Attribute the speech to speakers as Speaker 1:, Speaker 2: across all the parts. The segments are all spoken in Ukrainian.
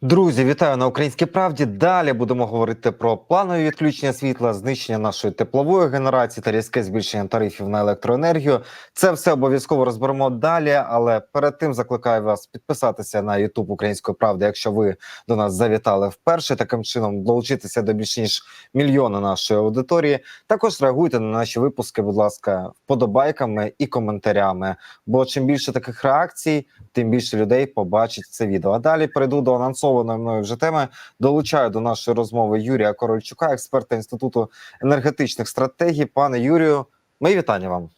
Speaker 1: Друзі, вітаю на українській правді. Далі будемо говорити про планові відключення світла, знищення нашої теплової генерації та різке збільшення тарифів на електроенергію. Це все обов'язково розберемо далі. Але перед тим закликаю вас підписатися на YouTube Української правди, якщо ви до нас завітали вперше. Таким чином долучитися до більш ніж мільйона нашої аудиторії. Також реагуйте на наші випуски, будь ласка, вподобайками і коментарями. Бо чим більше таких реакцій, тим більше людей побачить це відео. А далі перейду до анонсованої мною вже теми. Долучаю до нашої розмови Юрія Корольчука, експерта інституту енергетичних стратегій. Пане Юрію, мої вітання вам.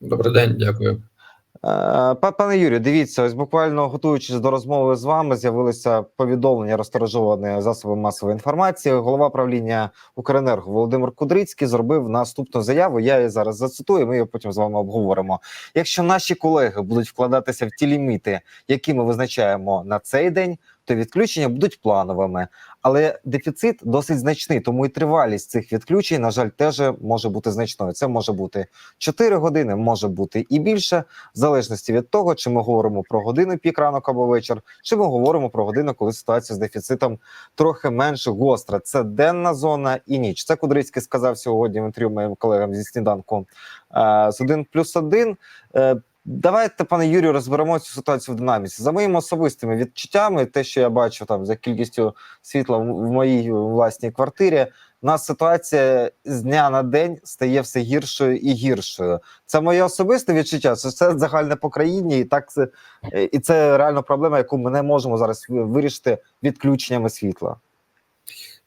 Speaker 2: Добрий день, дякую.
Speaker 1: Е, па- Пане Юрію, дивіться, ось буквально готуючись до розмови з вами, з'явилися повідомлення розтиражовані засоби масової інформації. Голова правління Укренерго Володимир Кудрицький зробив наступну заяву. Я її зараз зацитую. Ми її потім з вами обговоримо. Якщо наші колеги будуть вкладатися в ті ліміти, які ми визначаємо на цей день, то відключення будуть плановими. Але дефіцит досить значний, тому і тривалість цих відключень, на жаль, теж може бути значною. Це може бути 4 години, може бути і більше, в залежності від того, чи ми говоримо про годину пік ранок або вечір, чи ми говоримо про годину, коли ситуація з дефіцитом трохи менш гостра. Це денна зона і ніч. Це Кудрицький сказав сьогодні в інтерв'ю моїм колегам зі сніданку е, з 1 плюс 1. Давайте, пане Юрію, розберемо цю ситуацію в динаміці. За моїми особистими відчуттями, те, що я бачу там за кількістю світла в моїй власній квартирі, у нас ситуація з дня на день стає все гіршою і гіршою. Це моє особисте відчуття. Це загальне по країні, і так це і це реально проблема, яку ми не можемо зараз вирішити відключеннями світла.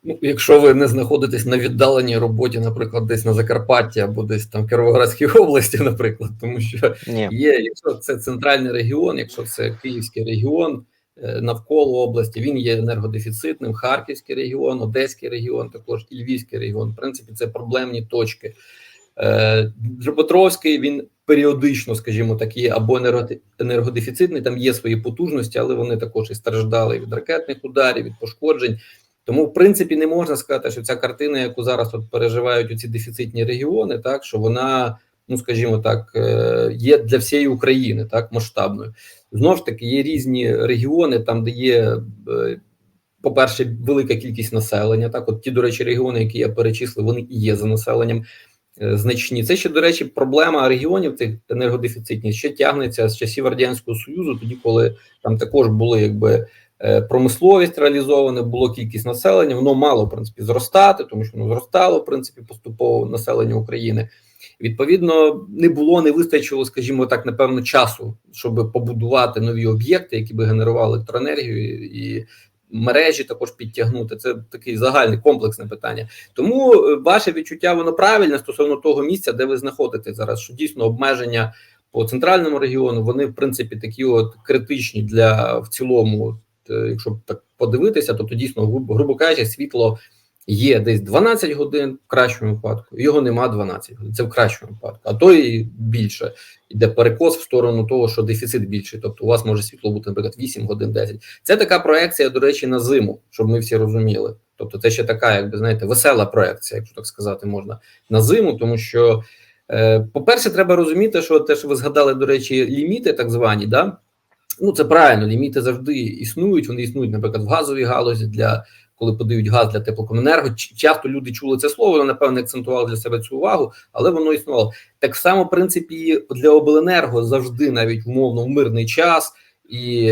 Speaker 2: Ну, якщо ви не знаходитесь на віддаленій роботі, наприклад, десь на Закарпатті або десь там в Кіровоградській області, наприклад, тому що
Speaker 1: Ні,
Speaker 2: є, якщо це центральний регіон, якщо це Київський регіон е, навколо області, він є енергодефіцитним, Харківський регіон, Одеський регіон, також і Львівський регіон. В принципі, це проблемні точки. Е, Дніпропетровський він періодично, скажімо так, є або енерго- енергодефіцитний, там є свої потужності, але вони також і страждали від ракетних ударів, від пошкоджень. Тому, в принципі, не можна сказати, що ця картина, яку зараз от переживають ці дефіцитні регіони, так що вона, ну скажімо так, е, є для всієї України так масштабною. Знову ж таки, є різні регіони, там де є, е, по-перше, велика кількість населення. Так, от ті, до речі, регіони, які я перечислив, вони і є за населенням. е, Значні це ще до речі, проблема регіонів тих енергодефіцитних ще тягнеться з часів радянського союзу, тоді коли там також були якби промисловість реалізована, було кількість населення, воно мало в принципі зростати, тому що воно зростало в принципі поступово населення України. Відповідно, не було, не вистачило, скажімо так, напевно, часу, щоб побудувати нові об'єкти, які би генерували електроенергію і мережі також підтягнути. Це такий загальний комплексне питання. Тому е, ваше відчуття воно правильне стосовно того місця, де ви знаходитесь зараз. Що дійсно обмеження по центральному регіону вони в принципі такі от критичні для в цілому. Е, якщо так подивитися, то, то дійсно грубо, грубо кажучи, світло є десь 12 годин в кращому випадку. Його нема 12 годин. Це в кращому випадку, а то і більше йде перекос в сторону того, що дефіцит більший. Тобто, у вас може світло бути, наприклад, 8 годин 10. Це така проекція, до речі, на зиму, щоб ми всі розуміли. Тобто, це ще така, якби знаєте, весела проекція, якщо так сказати можна, на зиму, тому що. Е, По-перше, треба розуміти, що те, що ви згадали, до речі, ліміти, так звані, да? Ну це правильно, ліміти завжди існують. Вони існують, наприклад, в газовій галузі для коли подають газ для теплокомуненерго. Ч- Часто люди чули це слово, вони, напевно, акцентували для себе цю увагу, але воно існувало. Так само, в принципі, для обленерго завжди, навіть умовно, в мирний час. І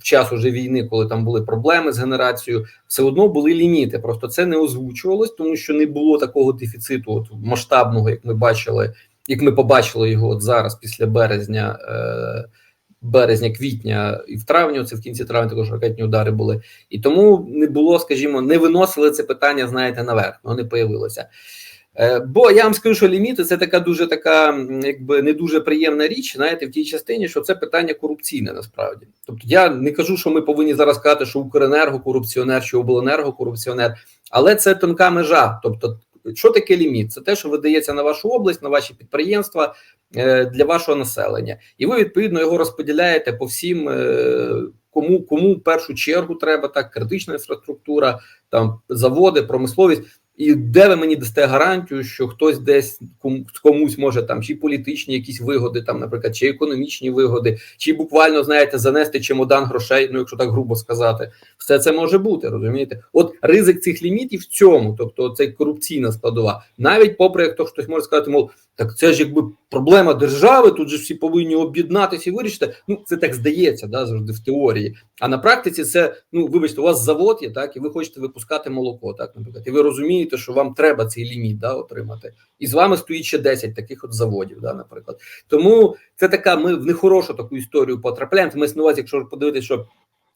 Speaker 2: в час уже війни, коли там були проблеми з генерацією, все одно були ліміти. Просто це не озвучувалось, тому що не було такого дефіциту, от масштабного, як ми бачили, як ми побачили його от зараз, після березня, е, березня, квітня і в травні, це в кінці травня також ракетні удари були. І тому не було, скажімо, не виносили це питання, знаєте, наверх, воно не появилося. Е, Бо я вам скажу, що ліміти це така дуже така, якби не дуже приємна річ, знаєте, в тій частині, що це питання корупційне насправді. Тобто я не кажу, що ми повинні зараз сказати, що Укренерго корупціонер чи обленерго корупціонер, але це тонка межа. Тобто, що таке ліміт? Це те, що видається на вашу область, на ваші підприємства е, для вашого населення, і ви відповідно його розподіляєте по всім. е, Кому кому в першу чергу треба так критична інфраструктура, там заводи, промисловість. І де ви мені дасте гарантію, що хтось десь комусь може там чи політичні якісь вигоди, там, наприклад, чи економічні вигоди, чи буквально знаєте занести чемодан грошей, ну якщо так грубо сказати, все це може бути, розумієте? От ризик цих лімітів в цьому, тобто це корупційна складова, навіть попри як то хтось може сказати, мов так це ж якби проблема держави, тут же всі повинні об'єднатися і вирішити. Ну це так здається, да, завжди в теорії. А на практиці це ну вибачте, у вас завод є, так, і ви хочете випускати молоко, так, наприклад, і ви розумієте, що вам треба цей ліміт да, отримати. І з вами стоїть ще 10 таких от заводів, да, наприклад. Тому це така. Ми в нехорошу таку історію потрапляємо. Ми на якщо подивитися, що.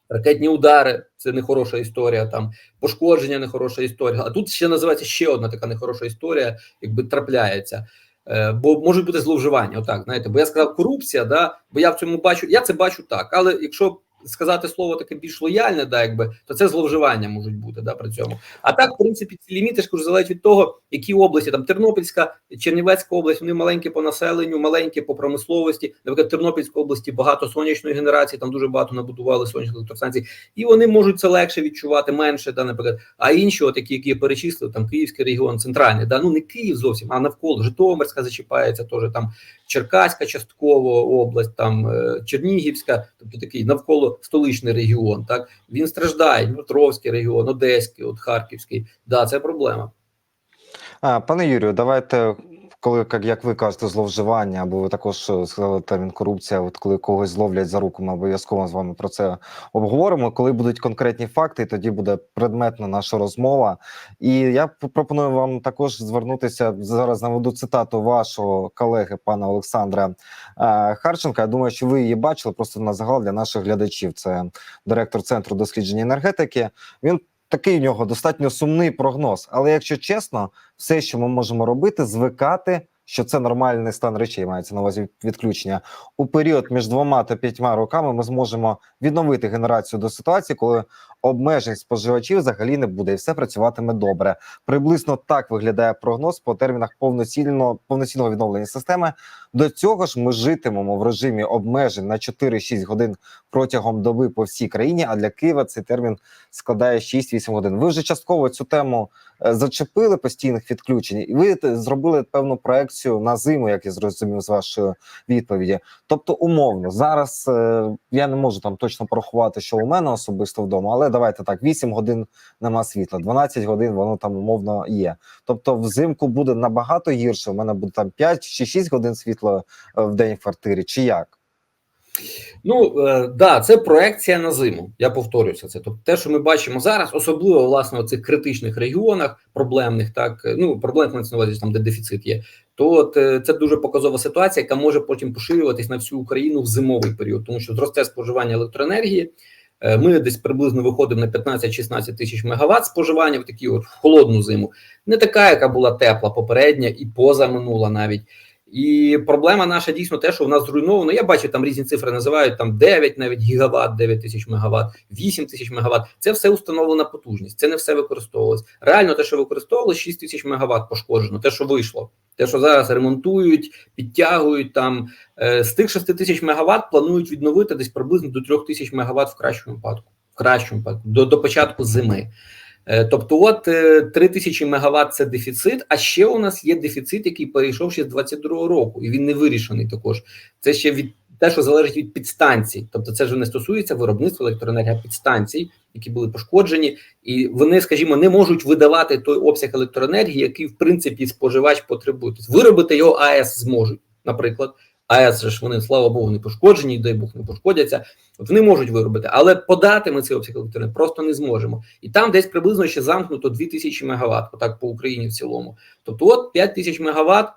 Speaker 2: Ракетні удари це нехороша історія, там пошкодження нехороша історія. А тут ще називається ще одна така нехороша історія, якби трапляється. Е, бо можуть бути зловживання. Отак, знаєте, бо я сказав корупція, да, бо я в цьому бачу, я це бачу так. Але якщо сказати слово таке більш лояльне, да, якби, то це зловживання можуть бути да, при цьому. А так, в принципі, ці ліміти ж кажу, залежать від того, які області там Тернопільська, Чернівецька область, вони маленькі по населенню, маленькі по промисловості. Наприклад, Тернопільська області багато сонячної генерації, там дуже багато набудували сонячних електростанцій, і вони можуть це легше відчувати, менше, да, наприклад. А інші, от які, які я перечислив, там Київський регіон, центральний, да, ну не Київ зовсім, а навколо Житомирська зачіпається, теж там Черкаська частково область, там е, Чернігівська, тобто такий навколо столичний регіон. Так він страждає. Дмитровський регіон, Одеський, от Харківський. Да, це проблема.
Speaker 1: А, пане Юрію, давайте, коли як, ви кажете, зловживання, або ви також е, сказали термін корупція. От коли когось зловлять за руку, ми обов'язково з вами про це обговоримо. Коли будуть конкретні факти, тоді буде предметна наша розмова. І я пропоную вам також звернутися зараз. Наведу цитату вашого колеги, пана Олександра е, Харченка. Я думаю, що ви її бачили просто на загал для наших глядачів. Це директор центру досліджень енергетики. Він такий в нього достатньо сумний прогноз. Але якщо чесно, все, що ми можемо робити, звикати, що це нормальний стан речей, мається на увазі відключення. У період між двома та п'ятьма роками ми зможемо відновити генерацію до ситуації, коли обмежень споживачів взагалі не буде, і все працюватиме добре. Приблизно так виглядає прогноз по термінах повноцінного повноцінного відновлення системи. До цього ж ми житимемо в режимі обмежень на 4-6 годин протягом доби по всій країні. А для Києва цей термін складає 6-8 годин. Ви вже частково цю тему е, зачепили постійних відключень, і ви зробили певну проекцію на зиму, як я зрозумів з вашої відповіді. Тобто, умовно, зараз е, я не можу там точно порахувати, що у мене особисто вдома, але давайте так: 8 годин нема світла, 12 годин воно там умовно є. Тобто, взимку буде набагато гірше. У мене буде там 5 чи 6 годин світла е, в день в квартирі, чи як?
Speaker 2: Ну е, да, це проекція на зиму. Я повторюся це. Тобто, те, що ми бачимо зараз, особливо власне у цих критичних регіонах, проблемних, так е, ну проблемних на увазі, там де дефіцит є. То це дуже показова ситуація, яка може потім поширюватись на всю Україну в зимовий період, тому що зросте споживання електроенергії. Е, Ми десь приблизно виходимо на 15-16 тисяч мегаватт споживання в такі от в холодну зиму, не така, яка була тепла попередня і позаминула навіть. І проблема наша дійсно те, що в нас зруйновано. Я бачу, там різні цифри називають там 9 навіть гігават, 9 тисяч мегаватт, 8 тисяч мегаватт. Це все установлена потужність. Це не все використовувалось. Реально, те, що використовувалось, 6 тисяч мегаватт пошкоджено. Те, що вийшло, те, що зараз ремонтують, підтягують там е, з тих 6 тисяч мегаватт планують відновити десь приблизно до 3 тисяч мегаватт в кращому випадку. В кращому випадку до, до початку зими. Е, Тобто, от е, 3 тисячі мегаватт – це дефіцит. А ще у нас є дефіцит, який перейшов ще з 22 року, і він не вирішений. Також це ще від те, що залежить від підстанцій. Тобто, це вже не стосується виробництва електроенергії, а підстанцій, які були пошкоджені, і вони, скажімо, не можуть видавати той обсяг електроенергії, який в принципі споживач потребує. Тобто, виробити його АЕС зможуть, наприклад. АЕС ж вони, слава Богу, не пошкоджені, дай Бог не пошкодяться. Вони можуть виробити, але подати ми цей обсяг електроенергії просто не зможемо. І там десь приблизно ще замкнуто 2000 мегаватт, отак по Україні в цілому. Тобто, от 5 тисяч мегаватт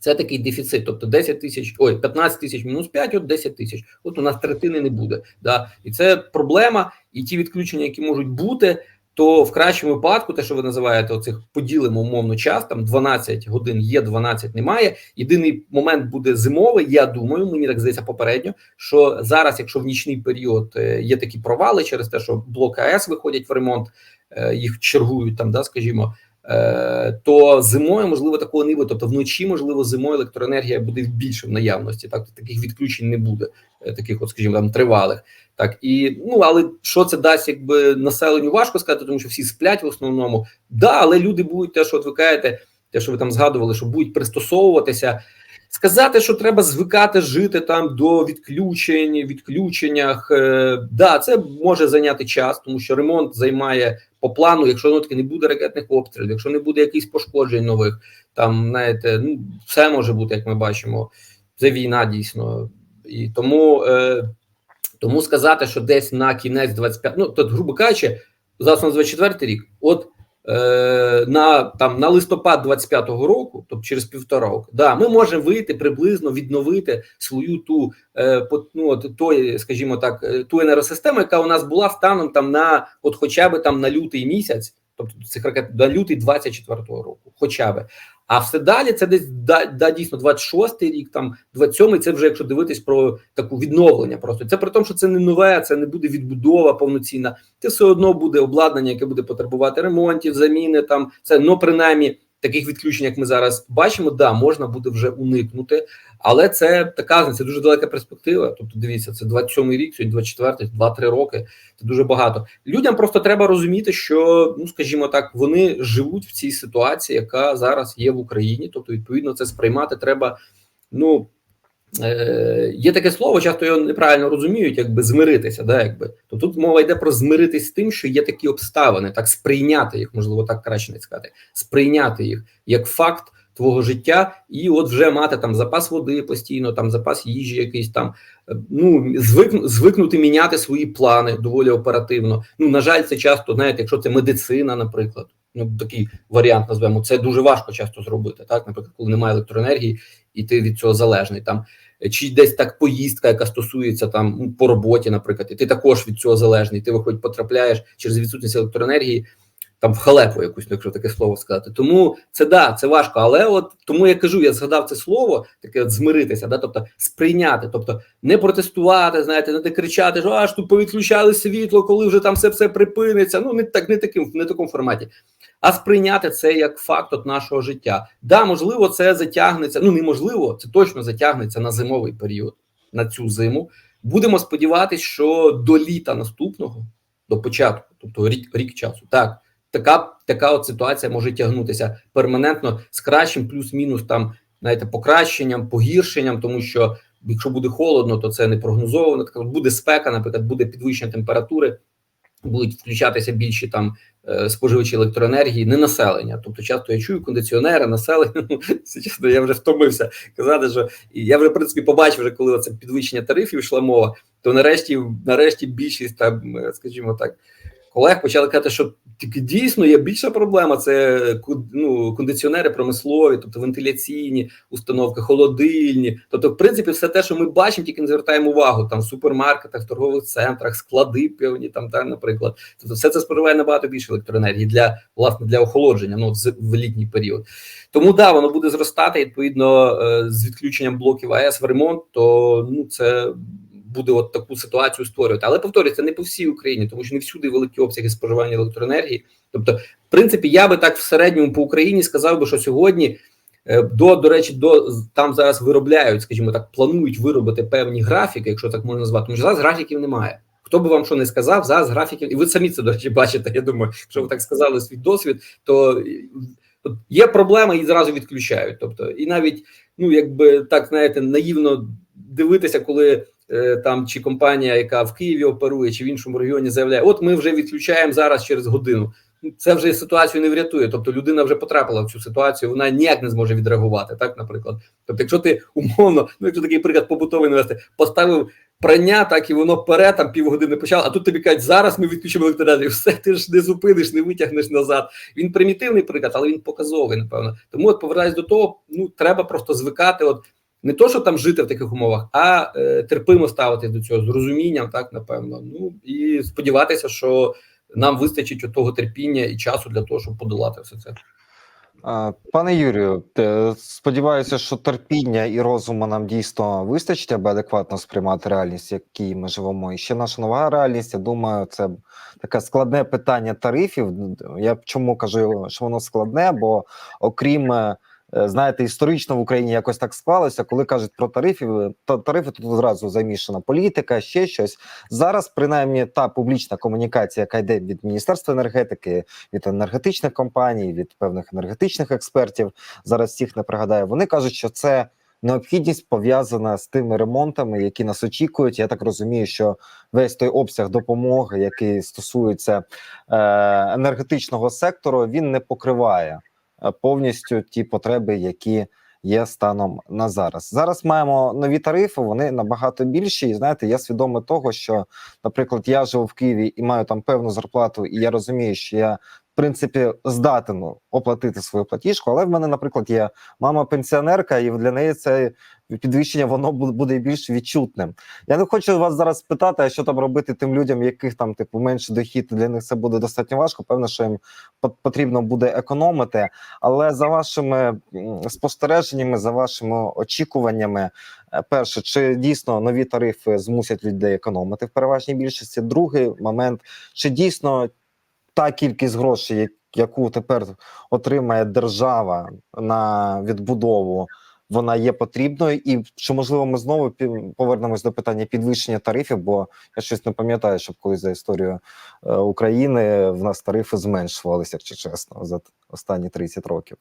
Speaker 2: це такий дефіцит. Тобто 10 тисяч, ой, 15 тисяч мінус 5, от 10 тисяч. От у нас третини не буде. Да? І це проблема. І ті відключення, які можуть бути. То в кращому випадку, те, що ви називаєте, оцих поділимо умовно час, там 12 годин є, 12 немає. Єдиний момент буде зимовий. Я думаю, мені так здається попередньо, що зараз, якщо в нічний період е, є такі провали через те, що блок АЕС виходять в ремонт, е, їх чергують там, да, скажімо. Е, то зимою можливо такого не буде. Тобто вночі, можливо, зимою електроенергія буде більше в наявності. Так таких відключень не буде, е, таких, от скажімо, там тривалих. Так і ну але що це дасть, якби населенню важко сказати, тому що всі сплять в основному. Да, але люди будуть те, що от ви кажете, те, що ви там згадували, що будуть пристосовуватися. Сказати, що треба звикати жити там до відключень, відключеннях. Е, да, це може зайняти час, тому що ремонт займає по плану, якщо ну, таки не буде ракетних обстрілів, якщо не буде якихось пошкоджень нових, там знаєте, ну все може бути, як ми бачимо. Це війна дійсно, і тому, е, тому сказати, що десь на кінець 25, ну тут, грубо кажучи, зараз у 24 рік, от на там на листопад 25-го року, тобто через півтора року, да, ми можемо вийти приблизно відновити свою ту е, ну, от, той, скажімо так, е, ту енергосистему, яка у нас була станом там на от хоча б там на лютий місяць, тобто цих ракет до лютий 24-го року, хоча б. А все далі це десь да, да дійсно 26-й рік, там 27-й, Це вже якщо дивитись про таку відновлення. Просто це при тому, що це не нове, це не буде відбудова повноцінна. Це все одно буде обладнання, яке буде потребувати ремонтів, заміни. Там це ну принаймні таких відключень, як ми зараз бачимо, да можна буде вже уникнути, але це така це дуже далека перспектива. Тобто, дивіться, це 27-й рік, сьогодні 24-й, 2-3 роки. Це дуже багато. Людям просто треба розуміти, що ну скажімо так, вони живуть в цій ситуації, яка зараз є в Україні. Тобто, відповідно, це сприймати треба. Ну е, є таке слово, часто його неправильно розуміють, якби змиритися. Да, якби то тут мова йде про змиритись з тим, що є такі обставини, так сприйняти їх, можливо, так краще не сказати, сприйняти їх як факт твого життя, і от вже мати там запас води постійно, там запас їжі, якийсь там ну звик, звикнути міняти свої плани доволі оперативно. Ну на жаль, це часто знаєте, якщо це медицина, наприклад. Ну, такий варіант назвемо. Це дуже важко часто зробити. Так, наприклад, коли немає електроенергії, і ти від цього залежний. Там чи десь так поїздка, яка стосується там ну, по роботі, наприклад, і ти також від цього залежний. Ти виходь, потрапляєш через відсутність електроенергії там в халепу якусь, якщо таке слово сказати. Тому це да, це важко. Але от тому я кажу, я згадав це слово, таке от змиритися, да, тобто сприйняти, тобто не протестувати, знаєте, не кричати, що аж тут повідключали світло, коли вже там все припиниться. Ну не так, не таким, не такому форматі. А сприйняти це як факт от нашого життя. Да, можливо, це затягнеться. Ну неможливо, це точно затягнеться на зимовий період, на цю зиму. Будемо сподіватися, що до літа наступного, до початку, тобто рік рік часу, так така така от ситуація може тягнутися перманентно з кращим, плюс-мінус там знаєте, покращенням, погіршенням, тому що якщо буде холодно, то це не прогнозовано. Так буде спека, наприклад, буде підвищення температури, будуть включатися більші там е, споживачі електроенергії, не населення. Тобто, часто я чую кондиціонери, населення. Ну чесно, я вже втомився казати, що я вже в принципі побачив, вже коли це підвищення тарифів йшла мова, то нарешті, нарешті, більшість там, е, скажімо так. Колег почали казати, що дійсно є більша проблема. Це ну, кондиціонери промислові, тобто вентиляційні установки, холодильні. Тобто, в принципі, все те, що ми бачимо, тільки не звертаємо увагу там в супермаркетах, в торгових центрах, склади певні там, так, наприклад. Тобто, все це споживає набагато більше електроенергії для власне для охолодження. Ну в літній період. Тому да, воно буде зростати відповідно з відключенням блоків АЕС в ремонт. То ну це буде от таку ситуацію створювати. Але повторюється, не по всій Україні, тому що не всюди великі обсяги споживання електроенергії. Тобто, в принципі, я би так в середньому по Україні сказав би, що сьогодні до до речі, до там зараз виробляють, скажімо так, планують виробити певні графіки, якщо так можна назвати. Тому що зараз графіків немає. Хто би вам що не сказав, зараз графіків, і ви самі це до речі бачите. Я думаю, якщо ви так сказали свій досвід, то є проблема і зразу відключають. Тобто, і навіть ну якби так знаєте, наївно дивитися, коли там чи компанія, яка в Києві оперує, чи в іншому регіоні заявляє, от ми вже відключаємо зараз через годину. Це вже ситуацію не врятує. Тобто людина вже потрапила в цю ситуацію, вона ніяк не зможе відреагувати. Так, наприклад, тобто, якщо ти умовно, ну якщо такий приклад побутовий навести, поставив прання, так і воно пере там півгодини почало, а тут тобі кажуть, зараз ми відключимо електроенергію, все ти ж не зупиниш, не витягнеш назад. Він примітивний приклад, але він показовий, напевно. Тому от повертаюсь до того, ну треба просто звикати. От не то, що там жити в таких умовах, а е, терпимо ставитись до цього з розумінням, так напевно. Ну і сподіватися, що нам вистачить того терпіння і часу для того, щоб подолати все це.
Speaker 1: Пане Юрію, сподіваюся, що терпіння і розуму нам дійсно вистачить, аби адекватно сприймати реальність, в якій ми живемо. І ще наша нова реальність. Я думаю, це таке складне питання тарифів. Я чому кажу, що воно складне? Бо окрім е, знаєте, історично в Україні якось так склалося, коли кажуть про тарифи, то тарифи тут одразу замішана політика, ще щось. Зараз, принаймні, та публічна комунікація, яка йде від міністерства енергетики, від енергетичних компаній, від певних енергетичних експертів. Зараз всіх не пригадаю. Вони кажуть, що це необхідність пов'язана з тими ремонтами, які нас очікують. Я так розумію, що весь той обсяг допомоги, який стосується е, енергетичного сектору, він не покриває е, повністю ті потреби, які. Є станом на зараз. Зараз маємо нові тарифи. Вони набагато більші. І знаєте, я свідомий того, що, наприклад, я живу в Києві і маю там певну зарплату, і я розумію, що я принципі здатен оплатити свою платіжку. Але в мене, наприклад, є мама пенсіонерка, і для неї це підвищення воно бу- буде більш відчутним. Я не хочу вас зараз спитати, а що там робити тим людям, яких там типу менше дохід. Для них це буде достатньо важко. Певно, що їм пот- потрібно буде економити. Але за вашими спостереженнями, за вашими очікуваннями, е, перше, чи дійсно нові тарифи змусять людей економити в переважній більшості? Другий момент, чи дійсно та кількість грошей, яку тепер отримає держава на відбудову, вона є потрібною, і чи можливо ми знову повернемось до питання підвищення тарифів? Бо я щось не пам'ятаю, щоб колись за історію е, України в нас тарифи зменшувалися, якщо чесно, за останні 30 років.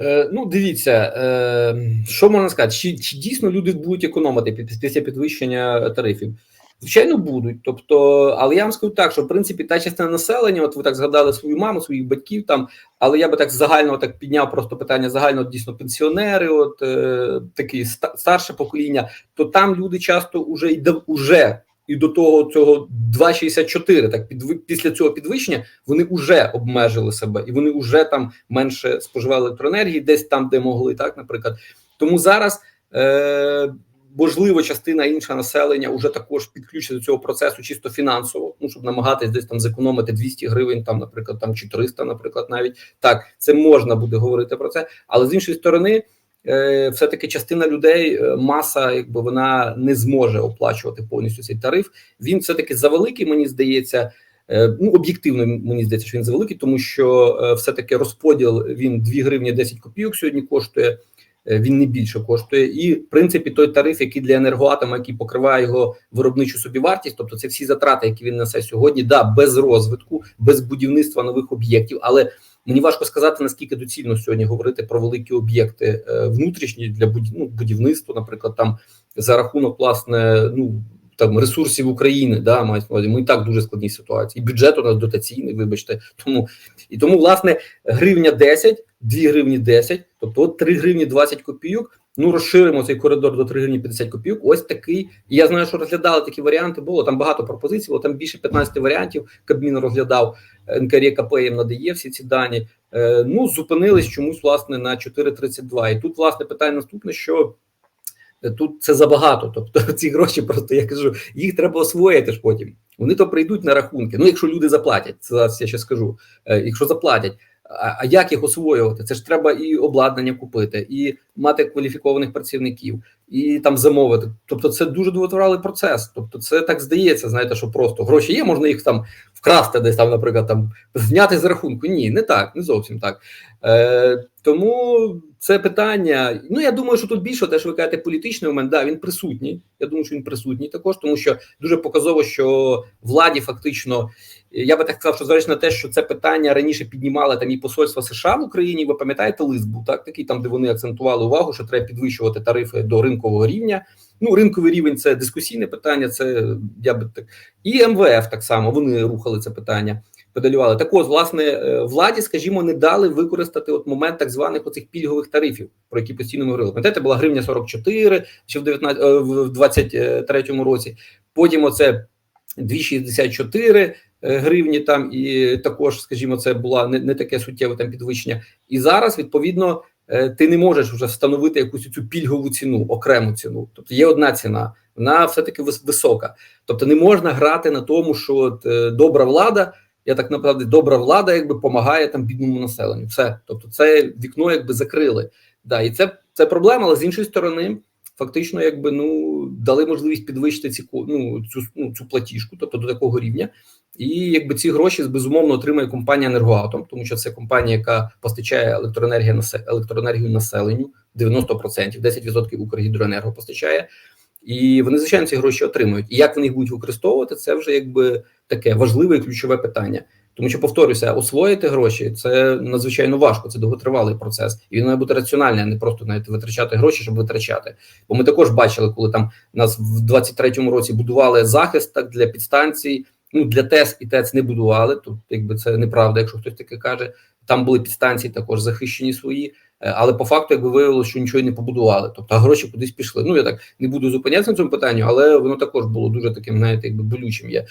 Speaker 2: Е, ну, дивіться, е, що можна сказати, чи, чи дійсно люди будуть економити після підвищення тарифів? Звичайно, будуть. Тобто, але я вам скажу так, що в принципі та частина населення, от ви так згадали свою маму, своїх батьків там, але я би так загально так підняв просто питання загально дійсно пенсіонери, от е, такі старше покоління, то там люди часто уже йде уже. І до того цього 2,64, так під після цього підвищення вони вже обмежили себе, і вони вже там менше споживали електроенергії, десь там, де могли, так наприклад. Тому зараз е, можливо частина інша населення вже також підключиться до цього процесу чисто фінансово, ну щоб намагатись десь там зекономити 200 гривень, там, наприклад, там чи 300, наприклад, навіть так це можна буде говорити про це, але з іншої сторони. е, Все-таки частина людей, е, маса, якби вона не зможе оплачувати повністю цей тариф. Він все таки завеликий, мені здається. Е, Ну, об'єктивно мені здається, що він завеликий, тому що е, все-таки розподіл він 2 гривні 10 копійок сьогодні коштує. Е, Він не більше коштує, і в принципі той тариф, який для енергоатома, який покриває його виробничу собівартість, тобто це всі затрати, які він несе сьогодні, да, без розвитку, без будівництва нових об'єктів. Але мені важко сказати наскільки доцільно сьогодні говорити про великі об'єкти е, внутрішні для ну, будівництва, наприклад, там за рахунок власне ну там ресурсів України, да мають увазі. Ми і так дуже складній ситуації. І бюджет у нас дотаційний, вибачте. Тому і тому, власне, гривня 10, 2 гривні 10, тобто от 3 гривні 20 копійок. Ну, розширимо цей коридор до 3 гривні 50 копійок. Ось такий. І я знаю, що розглядали такі варіанти. Було там багато пропозицій, було там більше 15 варіантів. Кабмін розглядав НКРКП їм надає всі ці дані. Е, ну зупинились чомусь власне на 4,32. І тут власне питання наступне, що е, тут це забагато. Тобто ці гроші просто я кажу, їх треба освоїти ж потім. Вони то прийдуть на рахунки. Ну, якщо люди заплатять, це зараз я ще скажу. Е, якщо заплатять. А, як їх освоювати? Це ж треба і обладнання купити, і мати кваліфікованих працівників, і там замовити. Тобто, це дуже довготривалий процес. Тобто, це так здається, знаєте, що просто гроші є, можна їх там вкрасти, десь там, наприклад, там зняти з рахунку. Ні, не так, не зовсім так. Е, Тому це питання. Ну я думаю, що тут більше те, що ви кажете, політичний момент, да, він присутній. Я думаю, що він присутній також, тому що дуже показово, що владі фактично. Я би так сказав, що зважаючи на те, що це питання раніше піднімали там і посольство США в Україні. Ви пам'ятаєте, лист був так, такий там, де вони акцентували увагу, що треба підвищувати тарифи до ринкового рівня. Ну, ринковий рівень це дискусійне питання. Це я би так і МВФ так само вони рухали це питання, педалювали. Так от, власне, е, владі, скажімо, не дали використати от момент так званих оцих пільгових тарифів, про які постійно ми говорили. Пам'ятаєте, була гривня 44 чи в 19, е, в 23-му році. Потім оце 2,64 гривні там, і також, скажімо, це була не, не таке суттєве там підвищення. І зараз, відповідно, е, ти не можеш вже встановити якусь цю пільгову ціну, окрему ціну. Тобто є одна ціна, вона все таки висока. Тобто, не можна грати на тому, що от, е, добра влада Я так направді добра влада, якби допомагає там бідному населенню. Все, тобто, це вікно якби закрили. Да, і це, це проблема, але з іншої сторони, фактично, якби ну дали можливість підвищити ці ну, цю ну, цю платіжку, тобто до такого рівня. І якби ці гроші безумовно отримає компанія Енергоатом, тому що це компанія, яка постачає електроенергію електроенергію населенню 90%, 10% Укргідроенерго постачає. І вони, звичайно, ці гроші отримують. І як вони їх будуть використовувати, це вже якби таке важливе і ключове питання. Тому що повторюся, освоїти гроші це надзвичайно важко, це довготривалий процес, і він має бути раціональний, а не просто навіть витрачати гроші, щоб витрачати. Бо ми також бачили, коли там нас в 23-му році будували захист так для підстанцій. Ну для ТЕС і ТЕЦ не будували. Тут якби це неправда, якщо хтось таке каже. Там були підстанції також захищені свої, е, але по факту, якби виявилося, що нічого не побудували. Тобто гроші кудись пішли. Ну я так не буду зупинятися на цьому питанню, але воно також було дуже таким, знаєте, якби болючим є.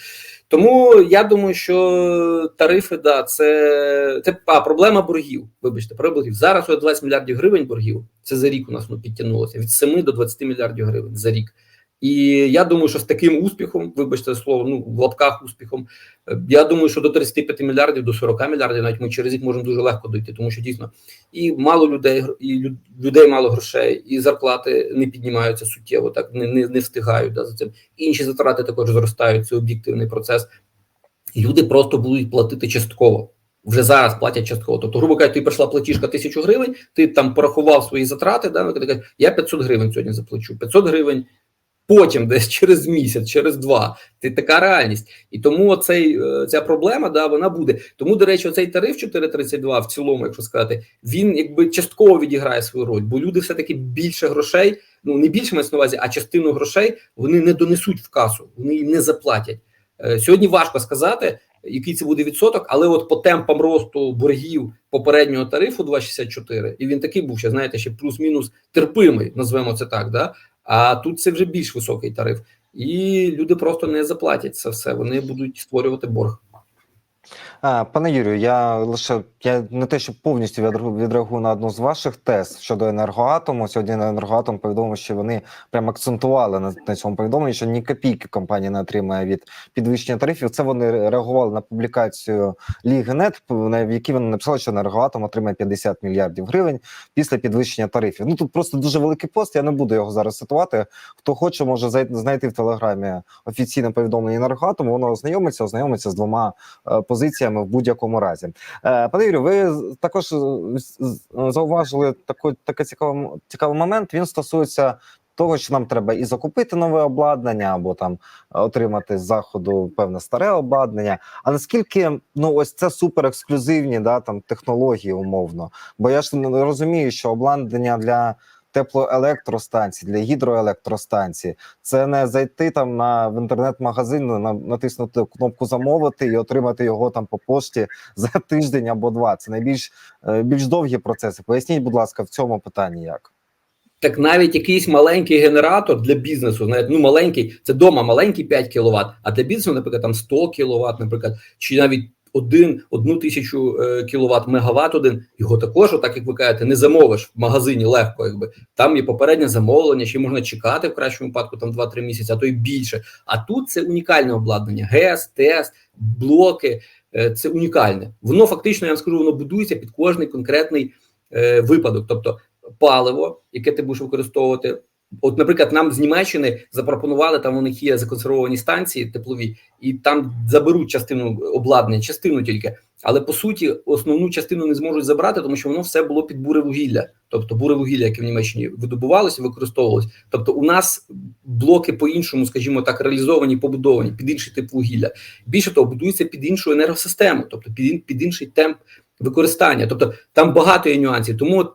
Speaker 2: Тому я думаю, що тарифи, да, це, це а, проблема боргів. Вибачте, проблема боргів. Зараз у 20 мільярдів гривень боргів. Це за рік у нас ну, підтягнулося від 7 до 20 мільярдів гривень за рік. І я думаю, що з таким успіхом, вибачте слово, ну в лапках успіхом, е, я думаю, що до 35 мільярдів, до 40 мільярдів, навіть ми через рік можемо дуже легко дойти, тому що дійсно і мало людей, і людей мало грошей, і зарплати не піднімаються суттєво, так не, не, не встигають да, за цим. Інші затрати також зростають. Це об'єктивний процес. Люди просто будуть платити частково. Вже зараз платять частково. Тобто, грубо кажучи, ти прийшла платіжка тисячу гривень, ти там порахував свої затрати, да, я 500 гривень сьогодні заплачу. 500 гривень потім, десь через місяць, через два. Це така реальність. І тому цей, е, ця проблема да, вона буде. Тому, до речі, цей тариф 4,32 в цілому, якщо сказати, він якби частково відіграє свою роль, бо люди все-таки більше грошей, ну не більше на увазі, а частину грошей вони не донесуть в касу, вони її не заплатять. Е, Сьогодні важко сказати, який це буде відсоток, але от по темпам росту боргів попереднього тарифу 2,64, і він такий був ще, знаєте, ще плюс-мінус терпимий, назвемо це так. Да? А тут це вже більш високий тариф, і люди просто не заплатять це все. Вони будуть створювати борг.
Speaker 1: Пане Юрію, я лише я не те, що повністю відре- відреагую на одну з ваших тез щодо енергоатому. Сьогодні енергоатом повідомив, що вони прям акцентували на, на цьому повідомленні, що ні копійки компанія не отримає від підвищення тарифів. Це вони реагували на публікацію Ліги Нет, в якій вони написали, що енергоатом отримає 50 мільярдів гривень після підвищення тарифів. Ну тут просто дуже великий пост. Я не буду його зараз цитувати. Хто хоче, може знайти в телеграмі офіційне повідомлення енергоатому. Воно ознайомиться, ознайомиться з двома е, позиціями в будь-якому разі. Е, Пане Юрію, ви також е, зауважили таку, такий цікавий, цікавий момент. Він стосується того, що нам треба і закупити нове обладнання, або там отримати з заходу певне старе обладнання. А наскільки ну ось це супер ексклюзивні да, там технології умовно? Бо я ж не розумію, що обладнання для теплоелектростанцій, для гідроелектростанцій. Це не зайти там на в інтернет-магазин, на, натиснути кнопку замовити і отримати його там по пошті за тиждень або два. Це найбільш е, більш довгі процеси. Поясніть, будь ласка, в цьому питанні як.
Speaker 2: Так навіть якийсь маленький генератор для бізнесу, навіть ну маленький, це дома маленький 5 кВт, а для бізнесу, наприклад, там 100 кВт, наприклад, чи навіть один, одну тисячу е, кіловат, мегаватт один, його також, отак як ви кажете, не замовиш в магазині легко, якби там є попереднє замовлення, ще можна чекати в кращому випадку там 2-3 місяці, а то й більше. А тут це унікальне обладнання: ГЕС, ТЕС, блоки. е, Це унікальне. Воно фактично, я вам скажу, воно будується під кожний конкретний е, випадок. Тобто паливо, яке ти будеш використовувати. От, наприклад, нам з Німеччини запропонували там у них є законсервовані станції теплові, і там заберуть частину обладнання, частину тільки. Але по суті, основну частину не зможуть забрати, тому що воно все було під буре вугілля, тобто буре вугілля, яке в Німеччині видобувалося, використовувалось. Тобто, у нас блоки по-іншому, скажімо так, реалізовані, побудовані під інший тип вугілля. Більше того, будуються під іншу енергосистему, тобто під, під інший темп використання. Тобто там багато є нюансів. Тому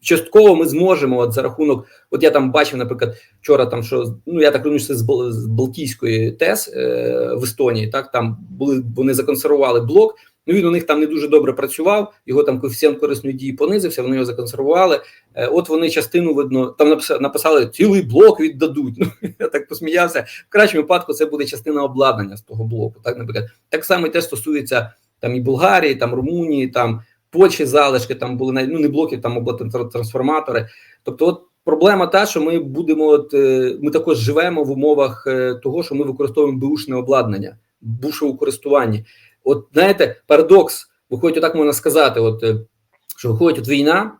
Speaker 2: частково ми зможемо, от за рахунок, от я там бачив, наприклад, вчора там, що ну я так розумію, що це з, з Балтійської ТЕС е, в Естонії. Так там були вони законсервували блок. Ну він у них там не дуже добре працював. Його там коефіцієнт корисної дії понизився. Вони його законсервували. Е, от вони частину видно там написали, написали цілий блок віддадуть. Ну я так посміявся. В кращому випадку це буде частина обладнання з того блоку. Так, наприклад, так само і те стосується там і Болгарії, там Румунії, там Польщі залишки, там були ну не блоки, там обладнання трансформатори. Тобто, от проблема та, що ми будемо, от е, ми також живемо в умовах е, того, що ми використовуємо бушне обладнання, бушеву користуванні. От знаєте, парадокс, виходить, отак можна сказати, от, е, що виходить от війна,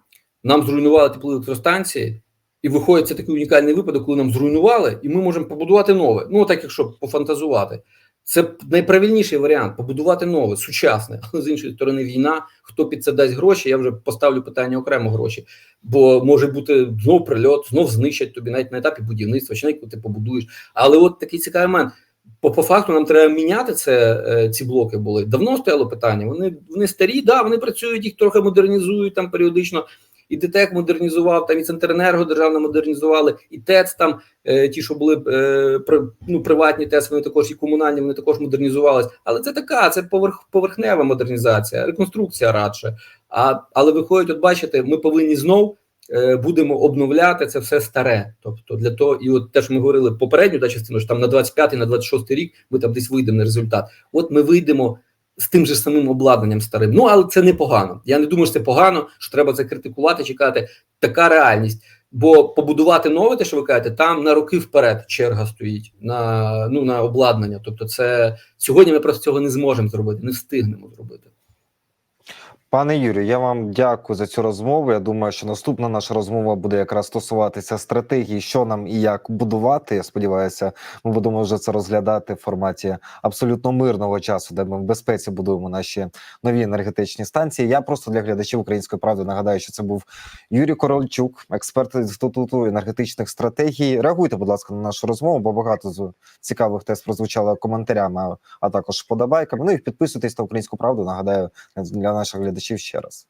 Speaker 2: нам зруйнували теплові електростанції, і виходить це такий унікальний випадок, коли нам зруйнували, і ми можемо побудувати нове. Ну, так якщо пофантазувати. Це найправильніший варіант побудувати нове, сучасне. Але з іншої сторони, війна. Хто під це дасть гроші? Я вже поставлю питання окремо гроші. Бо може бути знов прильот, знов знищать тобі навіть на етапі будівництва, чи навіть коли ти побудуєш. Але от такий цікавий момент. По, по факту нам треба міняти це. е, Ці блоки були давно стояло питання. Вони вони старі, да, вони працюють, їх трохи модернізують там періодично. І ДТЕК модернізував, там і Центренерго державно модернізували, і ТЕЦ там е, ті, що були е, ну, приватні ТЕЦ, вони також і комунальні, вони також модернізувались. Але це така, це поверх, поверхнева модернізація, реконструкція радше. А, але виходить, от бачите, ми повинні знов е, будемо обновляти це все старе. Тобто для того, і от те, що ми говорили попередню да, частину, що там на 25 на 26 рік ми там десь вийдемо на результат. От ми вийдемо з тим же самим обладнанням старим. Ну але це непогано. Я не думаю, що це погано, що треба це критикувати, чекати. Така реальність. Бо побудувати нове, те, що ви кажете, там на роки вперед черга стоїть на ну на обладнання. Тобто, це сьогодні ми просто цього не зможемо зробити, не встигнемо зробити.
Speaker 1: Пане Юрію, я вам дякую за цю розмову. Я думаю, що наступна наша розмова буде якраз стосуватися стратегії, що нам і як будувати. Я сподіваюся, ми будемо вже це розглядати в форматі абсолютно мирного часу, де ми в безпеці будуємо наші нові енергетичні станції. Я просто для глядачів української правди нагадаю, що це був Юрій Корольчук, експерт інституту енергетичних стратегій. Реагуйте, будь ласка, на нашу розмову, бо багато з цікавих тез прозвучало коментарями, а- також подобайками. Ну і підписуйтесь на українську правду. Нагадаю для наших глядачів ще раз.